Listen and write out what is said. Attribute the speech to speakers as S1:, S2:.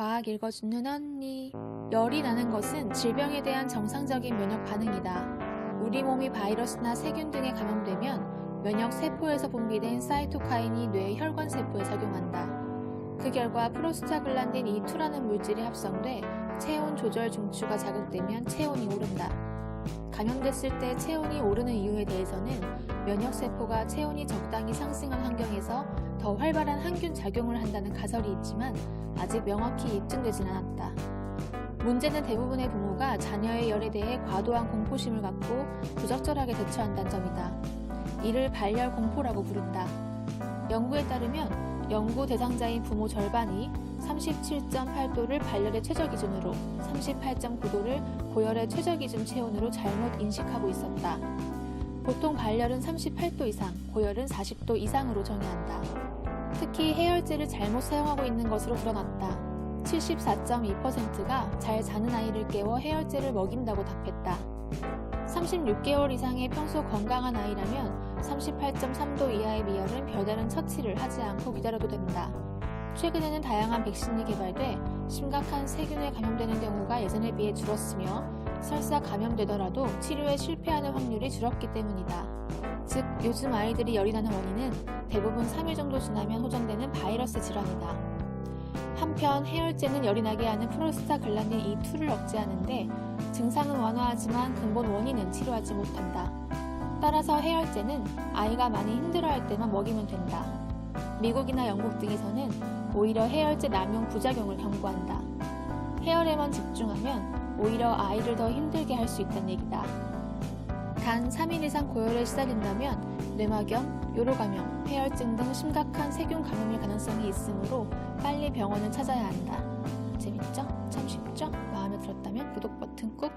S1: 과학 읽어주는 언니. 열이 나는 것은 질병에 대한 정상적인 면역 반응이다. 우리 몸이 바이러스나 세균 등에 감염되면 면역 세포에서 분비된 사이토카인이 뇌 혈관 세포에 작용한다. 그 결과 프로스타글란딘 E2라는 물질이 합성돼 체온 조절 중추가 자극되면 체온이 오른다. 감염됐을 때 체온이 오르는 이유에 대해서는 면역 세포가 체온이 적당히 상승한 환경에서 더 활발한 항균 작용을 한다는 가설이 있지만 아직 명확히 입증되진 않았다. 문제는 대부분의 부모가 자녀의 열에 대해 과도한 공포심을 갖고 부적절하게 대처한다는 점이다. 이를 발열 공포라고 부른다. 연구에 따르면 연구 대상자인 부모 절반이 37.8도를 발열의 최저 기준으로 38.9도를 고열의 최저 기준 체온으로 잘못 인식하고 있었다. 보통 발열은 38도 이상, 고열은 40도 이상으로 정의한다. 특히 해열제를 잘못 사용하고 있는 것으로 드러났다. 74.2%가 잘 자는 아이를 깨워 해열제를 먹인다고 답했다. 36개월 이상의 평소 건강한 아이라면 38.3도 이하의 미열은 별다른 처치를 하지 않고 기다려도 된다. 최근에는 다양한 백신이 개발돼 심각한 세균에 감염되는 경우가 예전에 비해 줄었으며 설사 감염되더라도 치료에 실패하는 확률이 줄었기 때문이다. 즉, 요즘 아이들이 열이 나는 원인은 대부분 3일 정도 지나면 호전되는 바이러스 질환이다. 한편 해열제는 열이 나게 하는 프로스타글란딘 E2를 억제하는데 증상은 완화하지만 근본 원인은 치료하지 못한다. 따라서 해열제는 아이가 많이 힘들어할 때만 먹이면 된다. 미국이나 영국 등에서는 오히려 해열제 남용 부작용을 경고한다. 해열에만 집중하면 오히려 아이를 더 힘들게 할 수 있다는 얘기다. 단 3일 이상 고열에 시달린다면 뇌막염, 요로감염, 폐혈증 등 심각한 세균 감염일 가능성이 있으므로 빨리 병원을 찾아야 한다. 재밌죠? 참 쉽죠? 마음에 들었다면 구독 버튼 꾹